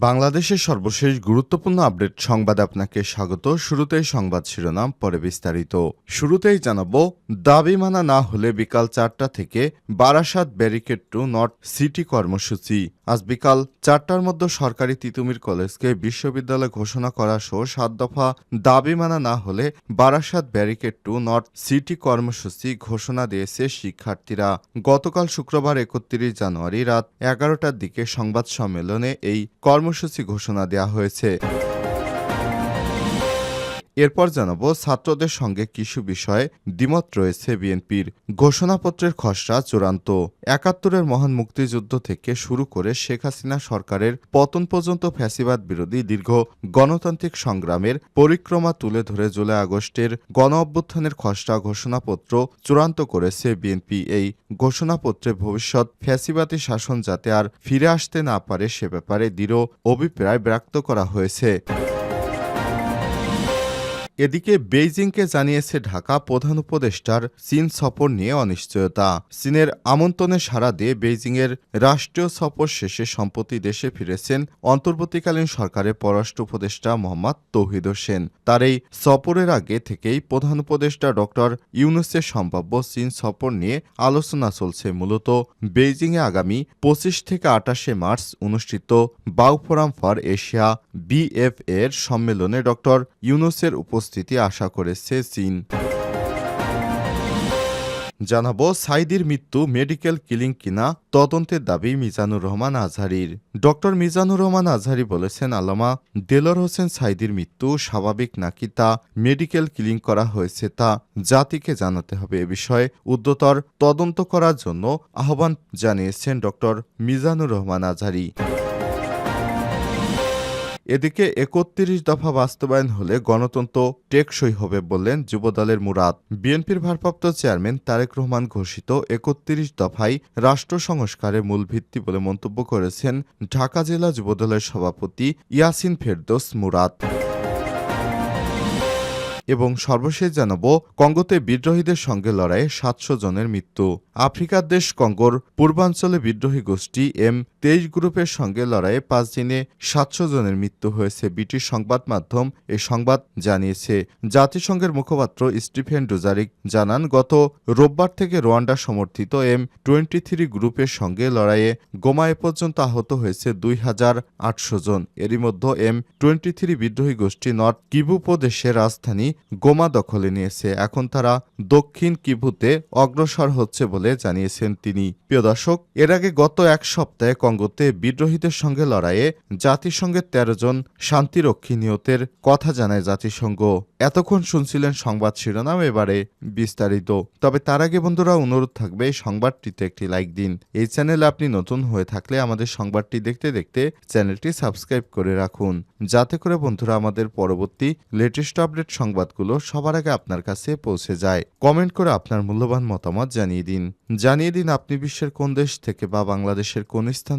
বাংলাদেশের সর্বশেষ গুরুত্বপূর্ণ আপডেট সংবাদ আপনাকে স্বাগত। শুরুতেই সংবাদ শিরোনাম, পরে বিস্তারিত। শুরুতেই জানাব, দাবি মানা না হলে বিকাল চারটা থেকে Barasat barricade to North City কর্মসূচি। আজ বিকাল চারটার মধ্যে সরকারি তিতুমির কলেজকে বিশ্ববিদ্যালয় ঘোষণা করা সহ সাত দফা দাবি মানা না হলে Barasat barricade to North City কর্মসূচি ঘোষণা দিয়েছে শিক্ষার্থীরা। গতকাল শুক্রবার একত্রিশ জানুয়ারি রাত এগারোটার দিকে সংবাদ সম্মেলনে এই কর্মসূচি ঘোষণা দেওয়া হয়েছে। এরপর জানাব ছাত্রদের সঙ্গে কিছু বিষয়ে। দ্বিমত রয়েছে বিএনপির। ঘোষণাপত্রের খসড়া চূড়ান্ত। একাত্তরের মহান মুক্তিযুদ্ধ থেকে শুরু করে শেখ হাসিনা সরকারের পতন পর্যন্ত ফ্যাসিবাদ বিরোধী দীর্ঘ গণতান্ত্রিক সংগ্রামের পরিক্রমা তুলে ধরে জুলাই আগস্টের গণ অভ্যুত্থানের খসড়া ঘোষণাপত্র চূড়ান্ত করেছে বিএনপি। এই ঘোষণাপত্রে ভবিষ্যৎ ফ্যাসিবাদী শাসন যাতে আর ফিরে আসতে না পারে সে ব্যাপারে দৃঢ় অভিপ্রায় ব্যক্ত করা হয়েছে। এদিকে বেইজিংকে জানিয়েছে ঢাকা প্রধান উপদেষ্টার চীন সফর নিয়ে অনিশ্চয়তা। চীনের আমন্ত্রণে সাড়া দিয়ে বেইজিংয়ের রাষ্ট্রীয় সফর শেষে সম্প্রতি দেশে ফিরেছেন অন্তর্বর্তীকালীন সরকারের পররাষ্ট্র উপদেষ্টা মোহাম্মদ তৌহিদ হোসেন। তার এই সফরের আগে থেকেই প্রধান উপদেষ্টা ডক্টর ইউনুসের সম্ভাব্য চীন সফর নিয়ে আলোচনা চলছে। মূলত বেইজিংয়ে আগামী পঁচিশ থেকে আটাশে মার্চ অনুষ্ঠিত Boao forum for Asia BF এর সম্মেলনে ডক্টর ইউনুসের উপস্থিতি আশা করেছে চীন। জানাব সাইদির মৃত্যু মেডিকেল কিলিং কিনা, তদন্তের দাবি মিজানুর রহমান আজহারির। ডক্টর মিজানুর রহমান আজহারি বলেছেন, আলামা দেলর হোসেন সাইদির মৃত্যু স্বাভাবিক নাকি তা মেডিকেল কিলিং করা হয়েছে তা জাতিকে জানাতে হবে এ বিষয়ে উদ্যতর তদন্ত করার জন্য আহ্বান জানিয়েছেন ডক্টর মিজানুর রহমান আজহারি। এদিকে একত্রিশ দফা বাস্তবায়ন হলে গণতন্ত্র টেকসই হবে বললেন যুবদলের মুরাদ। বিএনপির ভারপ্রাপ্ত চেয়ারম্যান তারেক রহমান ঘোষিত একত্রিশ দফাই রাষ্ট্র সংস্কারের মূল ভিত্তি বলে মন্তব্য করেছেন ঢাকা জেলা যুবদলের সভাপতি ইয়াসিন ফেরদোস মুরাদ। এবং সর্বশেষ জানাব, কঙ্গোতে বিদ্রোহীদের সঙ্গে লড়াইয়ে সাতশো জনের মৃত্যু। আফ্রিকার দেশ কঙ্গোর পূর্বাঞ্চলে বিদ্রোহী গোষ্ঠী এম তেইশ গ্রুপের সঙ্গে লড়াইয়ে পাঁচ দিনে সাতশো জনের মৃত্যু হয়েছে, ব্রিটিশ সংবাদ মাধ্যম এ সংবাদ জানিয়েছে। জাতিসংঘের মুখপাত্র স্টিফেন ডুজারিক জানান, গত রোববার থেকে রোয়ান্ডা সমর্থিত এম টোয়েন্টি থ্রি গ্রুপের সঙ্গে লড়াইয়ে গোমা এ পর্যন্ত আহত হয়েছে দুই হাজার আটশো জন। এরই মধ্যে এম টোয়েন্টি থ্রি বিদ্রোহী গোষ্ঠী নর্থ কিবু প্রদেশের রাজধানী গোমা দখলে নিয়েছে। এখন তারা দক্ষিণ কিভুতে অগ্রসর হচ্ছে বলে জানিয়েছেন তিনি। প্রিয় দর্শক, এর আগে গত এক সপ্তাহে কঙ্গোতে বিদ্রোহীদের সঙ্গে লড়াইয়ে জাতিসংঘের তেরো জন শান্তিরক্ষী নিহতের কথা জানায় জাতিসংঘ। এতক্ষণ শুনছিলেন সংবাদ শিরোনাম, এবারে বিস্তারিত। তবে তার আগে বন্ধুরা, অনুরোধ থাকবে সংবাদটিতে একটি লাইক দিন। এই চ্যানেলে আপনি নতুন হয়ে থাকলে আমাদের সংবাদটি দেখতে দেখতে চ্যানেলটি সাবস্ক্রাইব করে রাখুন। যাতে করে বন্ধুরা, আমাদের পরবর্তী লেটেস্ট আপডেট সংবাদগুলো সবার আগে আপনার কাছে পৌঁছে যায়। কমেন্ট করে আপনার মূল্যবান মতামত জানিয়ে দিন। জানিয়ে দিন আপনি বিশ্বের কোন দেশ থেকে বা বাংলাদেশের কোন স্থান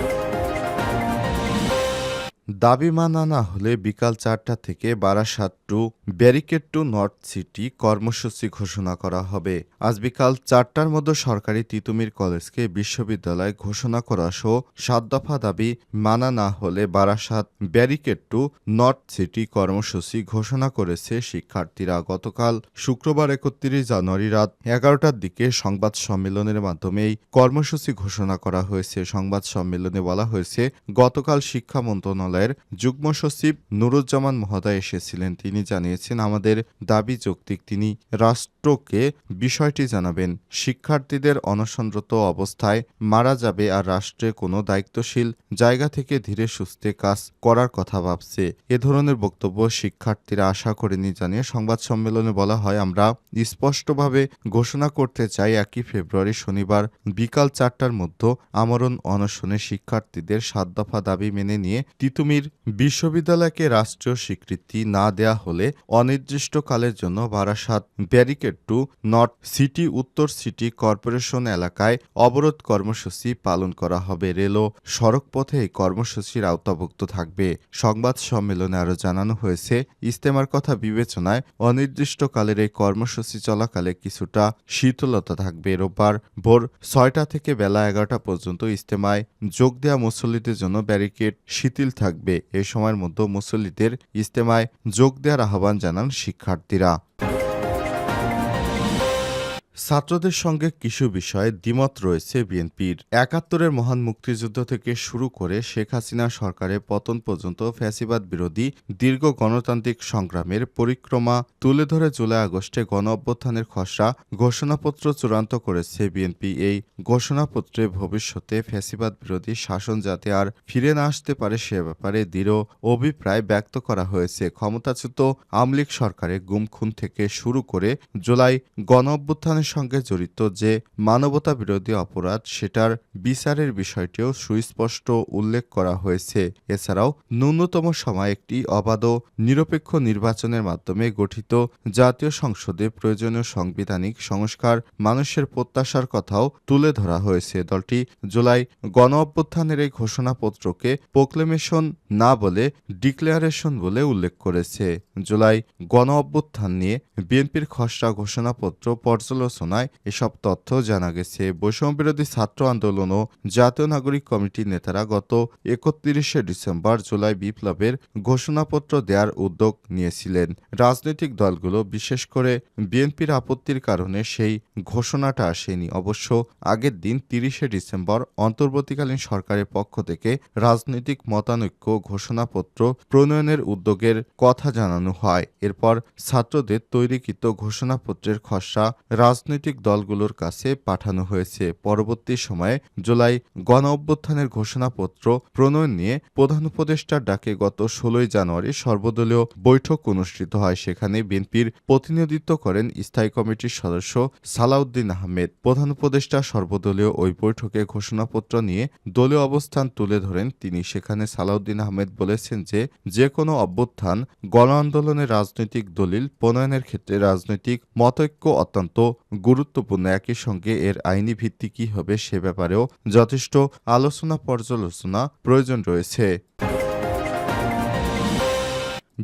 দাবি মানা না হলে বিকাল চারটা থেকে Barasat to barricade to North City কর্মসূচি ঘোষণা করা হবে। আজ বিকাল চারটার মধ্যে সরকারি তিতুমির কলেজকে বিশ্ববিদ্যালয় ঘোষণা করা সহ সাত দফা দাবি মানা না হলে Barasat barricade to North City কর্মসূচি ঘোষণা করেছে শিক্ষার্থীরা। গতকাল শুক্রবার একত্রিশ জানুয়ারি রাত এগারোটার দিকে সংবাদ সম্মেলনের মাধ্যমে এই কর্মসূচি ঘোষণা করা হয়েছে। সংবাদ সম্মেলনে বলা হয়েছে, গতকাল শিক্ষা মন্ত্রণালয়ের যুগ্ম সচিব নুরুজ্জামান মহোদয় এসেছিলেন। তিনি জানিয়েছেন, আমাদের দাবি যৌক্তিক। তিনি রাষ্ট্রকে বিষয়টি জানাবেন। শিক্ষার্থীদের অনশনরত অবস্থায় মারা যাবে আর রাষ্ট্রে কোনো দায়িত্বশীল জায়গা থেকে ধীরে সুস্থে কাজ করার কথা ভাবছে। এ ধরনের বক্তব্য শিক্ষার্থীরা আশা করেনি জানিয়ে সংবাদ সম্মেলনে বলা হয়, আমরা স্পষ্টভাবে ঘোষণা করতে চাই, একই ফেব্রুয়ারি শনিবার বিকাল চারটার মধ্যে আমরণ অনশনে শিক্ষার্থীদের সাত দফা দাবি মেনে নিয়ে তিতুমির তিতুমির বিশ্ববিদ্যালয়কে রাষ্ট্রীয় স্বীকৃতি না দেয়া হলে অনির্দিষ্টকালের জন্য Barasat barricade to North City, উত্তর সিটি কর্পোরেশন এলাকায় অবরোধ কর্মসূচি পালন করা হবে। রেল ও সড়কপথে এই কর্মসূচির আওতাভুক্ত থাকবে। সংবাদ সম্মেলনে আরও জানানো হয়েছে ইস্তেমার কথা বিবেচনায় অনির্দিষ্টকালের এই কর্মসূচি চলাকালে কিছুটা শীতলতা থাকবে। রোববার ভোর ছয়টা থেকে বেলা এগারোটা পর্যন্ত ইস্তেমায় যোগ দেওয়া মুসল্লিদের জন্য ব্যারিকেড শিথিল থাকবে। এ সময়ের মধ্যে মুসল্লিদের ইজতেমায় যোগ দেওয়ার আহ্বান জানান শিক্ষার্থীরা। ছাত্রদের সঙ্গে কিছু বিষয়ে দ্বিমত রয়েছে বিএনপির। একাত্তরের মহান মুক্তিযুদ্ধ থেকে শুরু করে শেখ হাসিনা সরকারের পতন পর্যন্ত ফ্যাসিবাদ বিরোধী দীর্ঘ গণতান্ত্রিক সংগ্রামের পরিক্রমা তুলে ধরে জুলাই আগস্টে গণ অভ্যুত্থানের খসড়া ঘোষণাপত্র চূড়ান্ত করেছে বিএনপি। এই ঘোষণাপত্রে ভবিষ্যতে ফ্যাসিবাদ বিরোধী শাসন যাতে আর ফিরে না আসতে পারে সে ব্যাপারে দৃঢ় অভিপ্রায় ব্যক্ত করা হয়েছে। ক্ষমতাচ্যুত আমলিক সরকারের গুমখুন থেকে শুরু করে জুলাই গণ অভ্যুত্থানের সঙ্গে জড়িত যে মানবতা বিরোধী অপরাধ সেটার বিচারের বিষয়টিও সুস্পষ্ট উল্লেখ করা হয়েছে। এছাড়াও ন্যূনতম সময় একটি অবাধ নিরপেক্ষ নির্বাচনের মাধ্যমে গঠিত জাতীয় সংসদে প্রয়োজনীয় সাংবিধানিক সংস্কার মানুষের প্রত্যাশার কথাও তুলে ধরা হয়েছে। দলটি জুলাই গণ অভ্যুত্থানের এই ঘোষণাপত্রকে প্রোক্লেমেশন না বলে ডিক্লারেশন বলে উল্লেখ করেছে। জুলাই গণ অভ্যুত্থান নিয়ে বিএনপির খসড়া ঘোষণাপত্র পর্যালোচনায় এসব তথ্য জানা গেছে। বৈষম্য বিরোধী ছাত্র আন্দোলন ও জাতীয় নাগরিক কমিটির নেতারা গত একত্রিশে ডিসেম্বর জুলাই বিপ্লবের ঘোষণাপত্র দেওয়ার উদ্যোগ নিয়েছিলেন। রাজনৈতিক দলগুলো, বিশেষ করে বিএনপির আপত্তির কারণে সেই ঘোষণাটা আসেনি। অবশ্য আগের দিন তিরিশে ডিসেম্বর অন্তর্বর্তীকালীন সরকারের পক্ষ থেকে রাজনৈতিক মতানৈক্য ঘোষণাপত্র প্রণয়নের উদ্যোগের কথা জানানো হয়। এরপর ছাত্রদের তৈরিকৃত ঘোষণাপত্রের খসড়া রাজনৈতিক দলগুলোর কাছে পাঠানো হয়েছে পরবর্তী সময়ে জুলাই গণ অভ্যুত্থানের ঘোষণাপত্র প্রণয়ন নিয়ে প্রধান উপদেষ্টার ডাকে গত ষোলোই জানুয়ারি সর্বদলীয় বৈঠক অনুষ্ঠিত হয়। সেখানে বিএনপির প্রতিনিধিত্ব করেন স্থায়ী কমিটির সদস্য সালাউদ্দিন আহমেদ। প্রধান উপদেষ্টা সর্বদলীয় ওই বৈঠকে ঘোষণাপত্র নিয়ে দলীয় অবস্থান তুলে ধরেন তিনি। সেখানে সালাউদ্দিন আহমেদ বলেছেন যে যে কোনো অভ্যুত্থান গণ আন্দোলনের রাজনৈতিক দলিল প্রণয়নের ক্ষেত্রে রাজনৈতিক মতৈক্য অত্যন্ত গুরুত্বপূর্ণ একই সঙ্গে এর আইনি ভিত্তি কী হবে সে ব্যাপারেও যথেষ্ট আলোচনা পর্যালোচনা প্রয়োজন রয়েছে।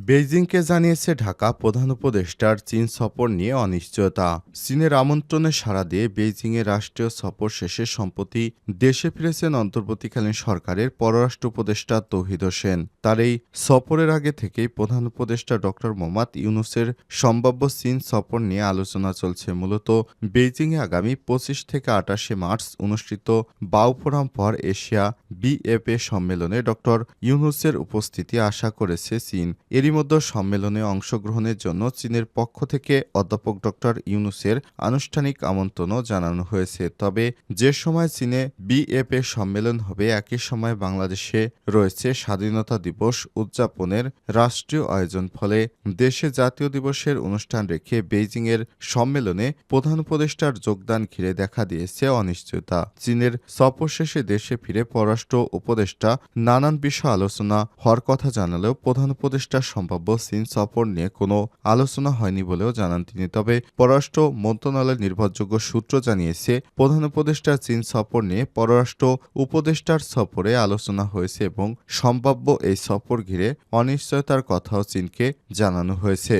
বেইজিংকে জানিয়েছে ঢাকা প্রধান উপদেষ্টার চীন সফর নিয়ে অনিশ্চয়তা। চীনের আমন্ত্রণে সাড়া দিয়ে বেইজিংয়ে রাষ্ট্রীয় সফর শেষে সম্প্রতি দেশে ফিরেছেন অন্তর্বর্তীকালীন সরকারের পররাষ্ট্র উপদেষ্টা তৌহিদ হোসেন। তার এই সফরের আগে থেকেই প্রধান উপদেষ্টা ডক্টর মোহাম্মদ ইউনুসের সম্ভাব্য চীন সফর নিয়ে আলোচনা চলছে। মূলত বেইজিংয়ে আগামী পঁচিশ থেকে আটাশে মার্চ অনুষ্ঠিত Boao forum for Asia BFA সম্মেলনে ডক্টর ইউনুসের উপস্থিতি আশা করেছে চীন। এরই মধ্যে সম্মেলনে অংশগ্রহণের জন্য চীনের পক্ষ থেকে অধ্যাপক ডক্টর ইউনুসের আনুষ্ঠানিক আমন্ত্রণও জানানো হয়েছে। তবে যে সময় চীনে বিএফএ সম্মেলন হবে, একই সময় বাংলাদেশে রয়েছে স্বাধীনতা দিবস উদযাপনের রাষ্ট্রীয় আয়োজন। ফলে দেশে জাতীয় দিবসের অনুষ্ঠান রেখে বেইজিংয়ের সম্মেলনে প্রধান উপদেষ্টার যোগদান ঘিরে দেখা দিয়েছে অনিশ্চয়তা। চীনের সফর শেষে দেশে ফিরে পররাষ্ট্র উপদেষ্টা নানান বিষয় আলোচনা হওয়ার কথা জানালেও প্রধান উপদেষ্টার সম্ভাব্য চীন সফর নিয়ে কোনো আলোচনা হয়নি বলেও জানান তিনি। তবে পররাষ্ট্র মন্ত্রণালয়ের নির্ভরযোগ্য সূত্র জানিয়েছে, প্রধান উপদেষ্টার চীন সফর নিয়ে পররাষ্ট্র উপদেষ্টার সফরে আলোচনা হয়েছে এবং সম্ভাব্য এই সফর ঘিরে অনিশ্চয়তার কথাও চীনকে জানানো হয়েছে।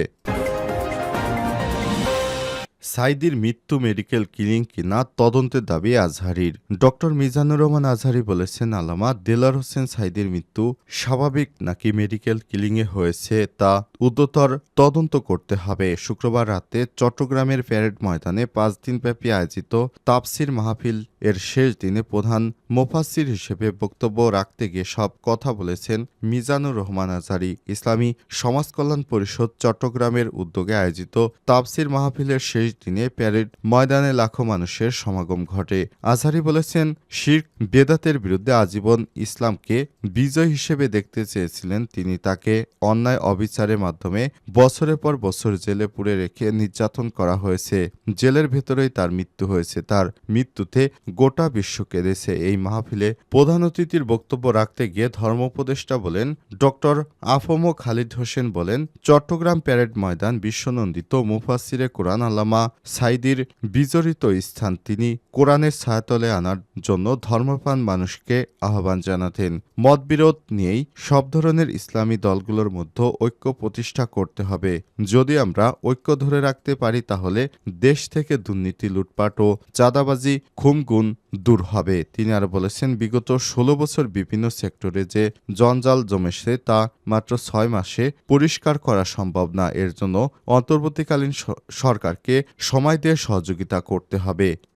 সাইদির মৃত্যু মেডিকেল কিলিং কিনা তদন্তের দাবি আজহারির। ডক্টর মিজানুর রহমান আজহারি বলেছেন, আলামা দেলার হোসেন সাইদির মৃত্যু স্বাভাবিক নাকি মেডিকেল কিলিংয়ে হয়েছে তা উদ্যতর তদন্ত করতে হবে। শুক্রবার রাতে চট্টগ্রামের প্যারেড ময়দানে পাঁচ দিনব্যাপী আয়োজিত তাপসির মাহফিল এর শেষ দিনে প্রধান মোফাসির হিসেবে বক্তব্য রাখতে গিয়ে সব কথা বলেছেন মিজানুর রহমান আজহারি ইসলামী সমাজ কল্যাণ পরিষদ চট্টগ্রামের উদ্যোগে আয়োজিত তাপসির মাহফিলের শেষ দিনে প্যারেড ময়দানে লাখো মানুষের সমাগম ঘটে। আজহারি বলেছেন, শির্ক, বেদাতের বিরুদ্ধে আজীবন ইসলামকে বিজয় হিসেবে দেখতে চেয়েছিলেন তিনি। তাকে অন্যায় অবিচারের মাধ্যমে বছরের পর বছর জেলে পুড়ে রেখে নির্যাতন করা হয়েছে। জেলের ভেতরেই তার মৃত্যু হয়েছে। তার মৃত্যুতে গোটা বিশ্ব কেঁদেছে এই মাহফিলে প্রধান অতিথির বক্তব্য রাখতে গিয়ে ধর্ম উপদেষ্টা বলেন, ডক্টর আফমো খালিদ হোসেন বলেন, চট্টগ্রাম প্যারেড ময়দান বিশ্বনন্দিত মুফাসিরে কোরআন আল্লামা সাইদির বিজড়িত স্থান। তিনি কোরআনের ছায়াতলে আনার জন্য ধর্মপ্রাণ মানুষকে আহ্বান জানাতেন। মতবিরোধ নিয়েই সব ধরনের ইসলামী দলগুলোর মধ্যে ঐক্য প্রতিষ্ঠা করতে হবে। যদি আমরা ঐক্য ধরে রাখতে পারি, তাহলে দেশ থেকে দুর্নীতি, লুটপাট ও চাঁদাবাজি খুমগুন দূর হবে। তিনি আরও বলেছেন, বিগত ষোলো বছর বিভিন্ন সেক্টরে যে জঞ্জাল জমেছে, তা মাত্র ছয় মাসে পরিষ্কার করা সম্ভব না। এর জন্য অন্তর্বর্তীকালীন সরকারকে সময় দিয়ে সহযোগিতা করতে হবে।